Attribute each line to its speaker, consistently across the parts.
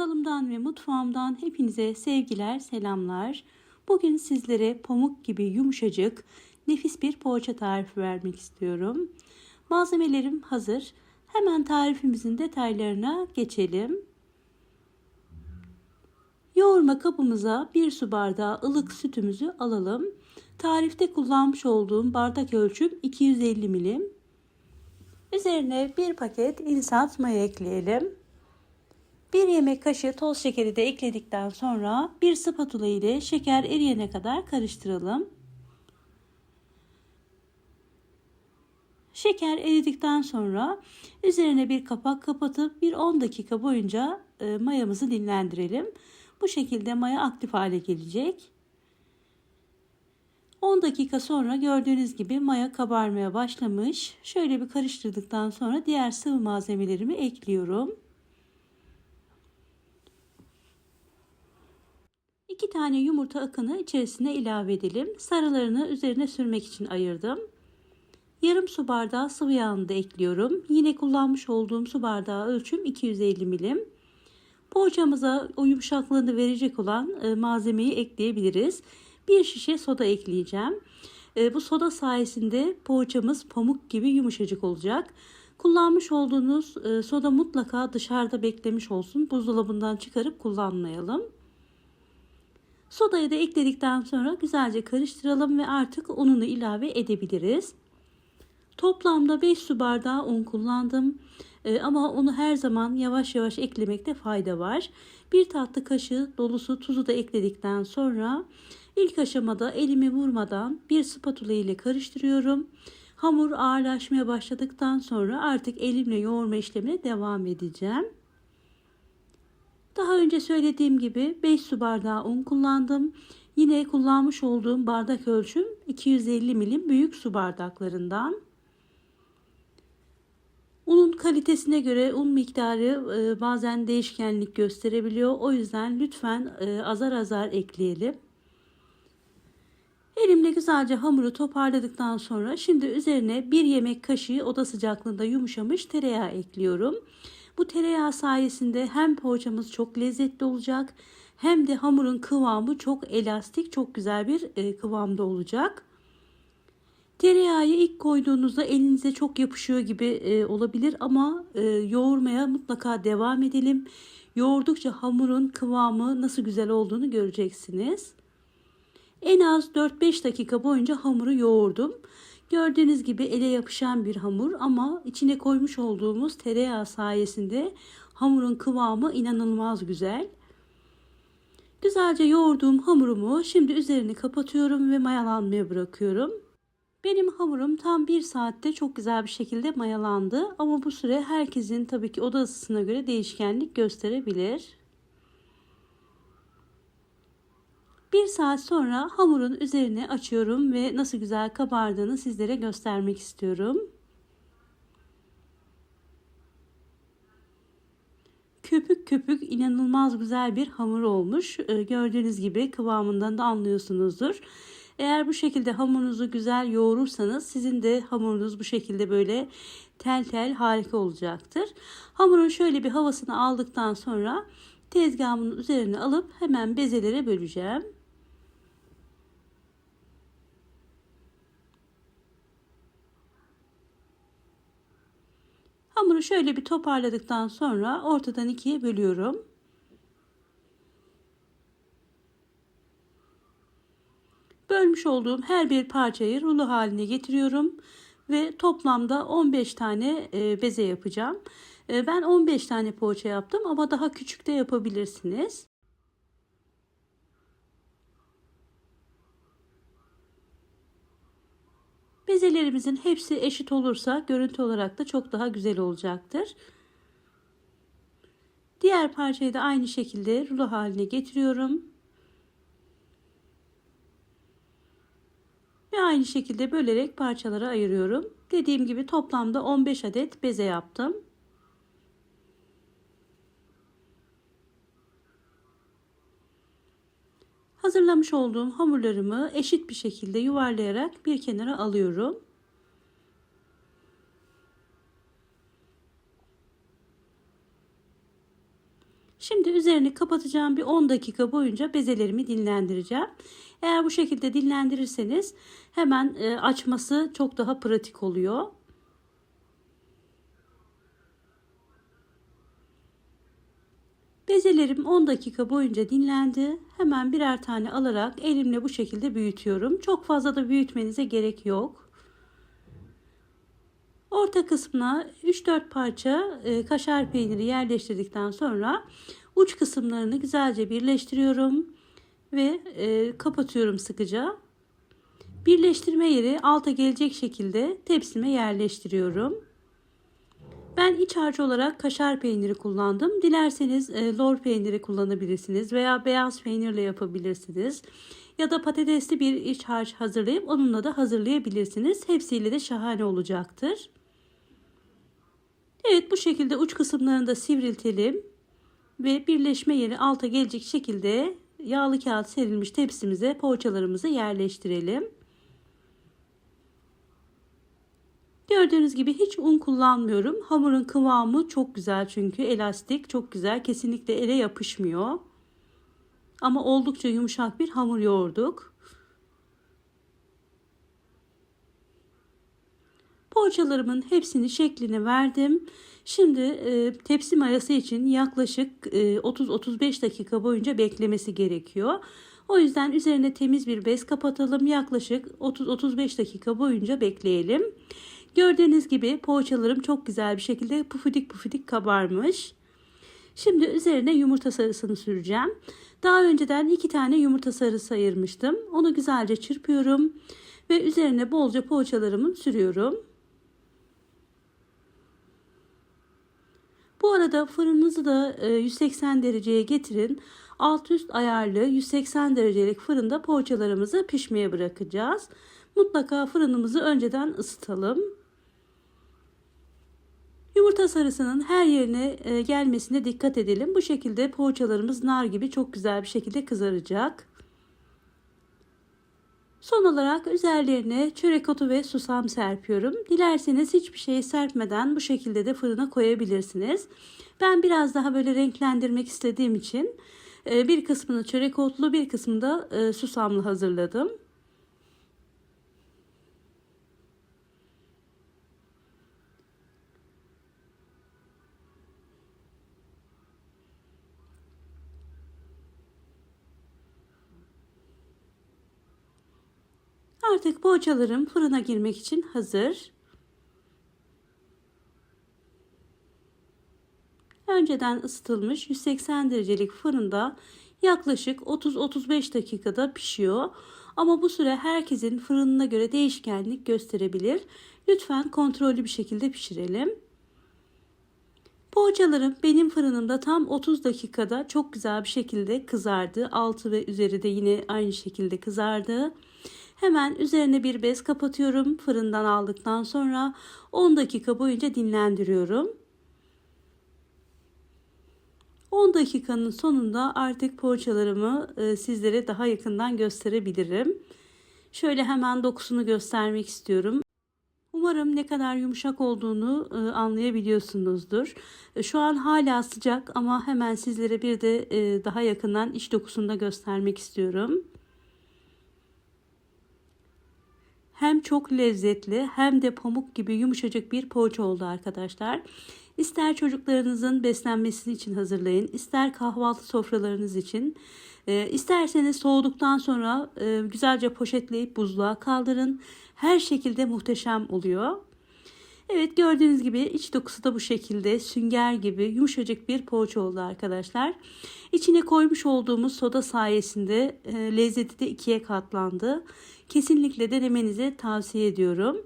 Speaker 1: Kanalımdan ve mutfağımdan hepinize sevgiler, selamlar. Bugün sizlere pamuk gibi yumuşacık, nefis bir poğaça tarifi vermek istiyorum. Malzemelerim hazır. Hemen tarifimizin detaylarına geçelim. Yoğurma kabımıza bir su bardağı ılık sütümüzü alalım. Tarifte kullanmış olduğum bardak ölçüm 250 milim. Üzerine bir paket instant maya ekleyelim. Bir yemek kaşığı toz şekeri de ekledikten sonra bir spatula ile şeker eriyene kadar karıştıralım. Şeker eridikten sonra üzerine bir kapak kapatıp bir 10 dakika boyunca e, mayamızı dinlendirelim. Bu şekilde maya aktif hale gelecek. 10 dakika sonra gördüğünüz gibi maya kabarmaya başlamış. Şöyle bir karıştırdıktan sonra diğer sıvı malzemelerimi ekliyorum. 2 tane yumurta akını içerisine ilave edelim. Sarılarını üzerine sürmek için ayırdım. Yarım su bardağı sıvı yağını da ekliyorum. Yine kullanmış olduğum su bardağı ölçüm 250 milim. Poğaçamıza o yumuşaklığını verecek olan e, malzemeyi ekleyebiliriz. Bir şişe soda ekleyeceğim. E, bu soda sayesinde poğaçamız pamuk gibi yumuşacık olacak. Kullanmış olduğunuz e, soda mutlaka dışarıda beklemiş olsun. Buzdolabından çıkarıp kullanmayalım. Sodayı da ekledikten sonra güzelce karıştıralım ve artık ununu ilave edebiliriz. Toplamda 5 su bardağı un kullandım. Ee, ama onu her zaman yavaş yavaş eklemekte fayda var. Bir tatlı kaşığı dolusu tuzu da ekledikten sonra ilk aşamada elimi vurmadan bir spatula ile karıştırıyorum. Hamur ağırlaşmaya başladıktan sonra artık elimle yoğurma işlemine devam edeceğim. Daha önce söylediğim gibi 5 su bardağı un kullandım. Yine kullanmış olduğum bardak ölçüm 250 milim büyük su bardaklarından. Unun kalitesine göre un miktarı e, bazen değişkenlik gösterebiliyor. O yüzden lütfen e, azar azar ekleyelim. Elimle güzelce hamuru toparladıktan sonra şimdi üzerine bir yemek kaşığı oda sıcaklığında yumuşamış tereyağı ekliyorum. Bu tereyağı sayesinde hem poğaçamız çok lezzetli olacak hem de hamurun kıvamı çok elastik, çok güzel bir e, kıvamda olacak. Tereyağı ilk koyduğunuzda elinize çok yapışıyor gibi e, olabilir ama e, yoğurmaya mutlaka devam edelim. Yoğurdukça hamurun kıvamı nasıl güzel olduğunu göreceksiniz. En az 4-5 dakika boyunca hamuru yoğurdum. Gördüğünüz gibi ele yapışan bir hamur ama içine koymuş olduğumuz tereyağı sayesinde hamurun kıvamı inanılmaz güzel. Güzelce yoğurduğum hamurumu şimdi üzerini kapatıyorum ve mayalanmaya bırakıyorum. Benim hamurum tam bir saatte çok güzel bir şekilde mayalandı ama bu süre herkesin tabii ki oda ısısına göre değişkenlik gösterebilir. Bir saat sonra hamurun üzerine açıyorum ve nasıl güzel kabardığını sizlere göstermek istiyorum. Köpük köpük inanılmaz güzel bir hamur olmuş. Ee, gördüğünüz gibi kıvamından da anlıyorsunuzdur. Eğer bu şekilde hamurunuzu güzel yoğurursanız sizin de hamurunuz bu şekilde böyle tel tel harika olacaktır. Hamurun şöyle bir havasını aldıktan sonra tezgahımın üzerine alıp hemen bezelere böleceğim. Hamuru şöyle bir toparladıktan sonra ortadan ikiye bölüyorum. Bölmüş olduğum her bir parçayı rulo haline getiriyorum ve toplamda 15 tane e, beze yapacağım. E, ben 15 tane poğaça yaptım ama daha küçük de yapabilirsiniz. Bezelerimizin hepsi eşit olursa görüntü olarak da çok daha güzel olacaktır. Diğer parçayı da aynı şekilde rulo haline getiriyorum. Ve aynı şekilde bölerek parçalara ayırıyorum. Dediğim gibi toplamda 15 adet beze yaptım. Hazırlamış olduğum hamurlarımı eşit bir şekilde yuvarlayarak bir kenara alıyorum. Şimdi üzerini kapatacağım bir 10 dakika boyunca bezelerimi dinlendireceğim. Eğer bu şekilde dinlendirirseniz hemen e, açması çok daha pratik oluyor. Bezelerim 10 dakika boyunca dinlendi. Hemen birer tane alarak elimle bu şekilde büyütüyorum. Çok fazla da büyütmenize gerek yok. Orta kısmına 3-4 parça e, kaşar peyniri yerleştirdikten sonra uç kısımlarını güzelce birleştiriyorum ve e, kapatıyorum sıkıca. Birleştirme yeri alta gelecek şekilde tepsime yerleştiriyorum. Ben iç harç olarak kaşar peyniri kullandım. Dilerseniz e, lor peyniri kullanabilirsiniz veya beyaz peynirle yapabilirsiniz. Ya da patatesli bir iç harç hazırlayıp onunla da hazırlayabilirsiniz. Hepsiyle de şahane olacaktır. Evet bu şekilde uç kısımlarını da sivriltelim. Ve birleşme yeri alta gelecek şekilde yağlı kağıt serilmiş tepsimize poğaçalarımızı yerleştirelim. Gördüğünüz gibi hiç un kullanmıyorum. Hamurun kıvamı çok güzel çünkü elastik çok güzel. Kesinlikle ele yapışmıyor. Ama oldukça yumuşak bir hamur yoğurduk. Poğaçalarımın hepsini şeklini verdim. Şimdi e, tepsi mayası için yaklaşık e, 30-35 dakika boyunca beklemesi gerekiyor. O yüzden üzerine temiz bir bez kapatalım. Yaklaşık 30-35 dakika boyunca bekleyelim. Gördüğünüz gibi poğaçalarım çok güzel bir şekilde pufidik pufidik kabarmış. Şimdi üzerine yumurta sarısını süreceğim. Daha önceden iki tane yumurta sarısı ayırmıştım. Onu güzelce çırpıyorum ve üzerine bolca poğaçalarımı sürüyorum. Bu arada fırınınızı da 180 e, dereceye getirin. Alt üst ayarlı 180 derecelik fırında poğaçalarımızı pişmeye bırakacağız. Mutlaka fırınımızı önceden ısıtalım. Yumurta sarısının her yerine e, gelmesine dikkat edelim. Bu şekilde poğaçalarımız nar gibi çok güzel bir şekilde kızaracak. Son olarak üzerlerine çörek otu ve susam serpiyorum. Dilerseniz hiçbir şey serpmeden bu şekilde de fırına koyabilirsiniz. Ben biraz daha böyle renklendirmek istediğim için e, bir kısmını çörek otlu bir kısmını da e, susamlı hazırladım. Artık poğaçalarım fırına girmek için hazır. Önceden ısıtılmış 180 derecelik fırında yaklaşık 30-35 dakikada pişiyor. Ama bu süre herkesin fırınına göre değişkenlik gösterebilir. Lütfen kontrollü bir şekilde pişirelim. Poğaçalarım benim fırınımda tam 30 dakikada çok güzel bir şekilde kızardı. Altı ve üzeri de yine aynı şekilde kızardı. Hemen üzerine bir bez kapatıyorum. Fırından aldıktan sonra 10 dakika boyunca dinlendiriyorum. 10 dakikanın sonunda artık poğaçalarımı e, sizlere daha yakından gösterebilirim. Şöyle hemen dokusunu göstermek istiyorum. Umarım ne kadar yumuşak olduğunu e, anlayabiliyorsunuzdur. E, şu an hala sıcak ama hemen sizlere bir de daha yakından iç dokusunu da göstermek istiyorum. Hem çok lezzetli hem de pamuk gibi yumuşacık bir poğaça oldu arkadaşlar. İster çocuklarınızın beslenmesi için hazırlayın, ister kahvaltı sofralarınız için. E, isterseniz soğuduktan sonra e, güzelce poşetleyip buzluğa kaldırın. Her şekilde muhteşem oluyor. Evet gördüğünüz gibi iç dokusu da bu şekilde sünger gibi yumuşacık bir poğaça oldu arkadaşlar. İçine koymuş olduğumuz soda sayesinde e, lezzeti de ikiye katlandı. Kesinlikle denemenizi tavsiye ediyorum.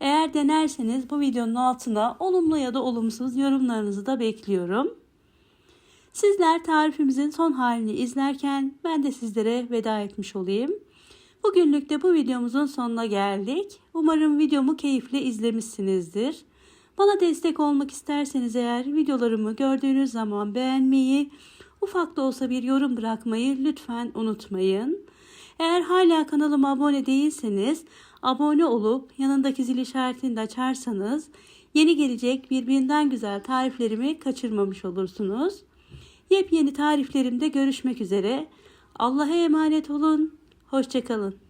Speaker 1: Eğer denerseniz bu videonun altına olumlu ya da olumsuz yorumlarınızı da bekliyorum. Sizler tarifimizin son halini izlerken ben de sizlere veda etmiş olayım. Bugünlük de bu videomuzun sonuna geldik. Umarım videomu keyifle izlemişsinizdir. Bana destek olmak isterseniz eğer videolarımı gördüğünüz zaman beğenmeyi, ufak da olsa bir yorum bırakmayı lütfen unutmayın. Eğer hala kanalıma abone değilseniz abone olup yanındaki zil işaretini de açarsanız yeni gelecek birbirinden güzel tariflerimi kaçırmamış olursunuz. Yepyeni tariflerimde görüşmek üzere. Allah'a emanet olun. Hoşçakalın.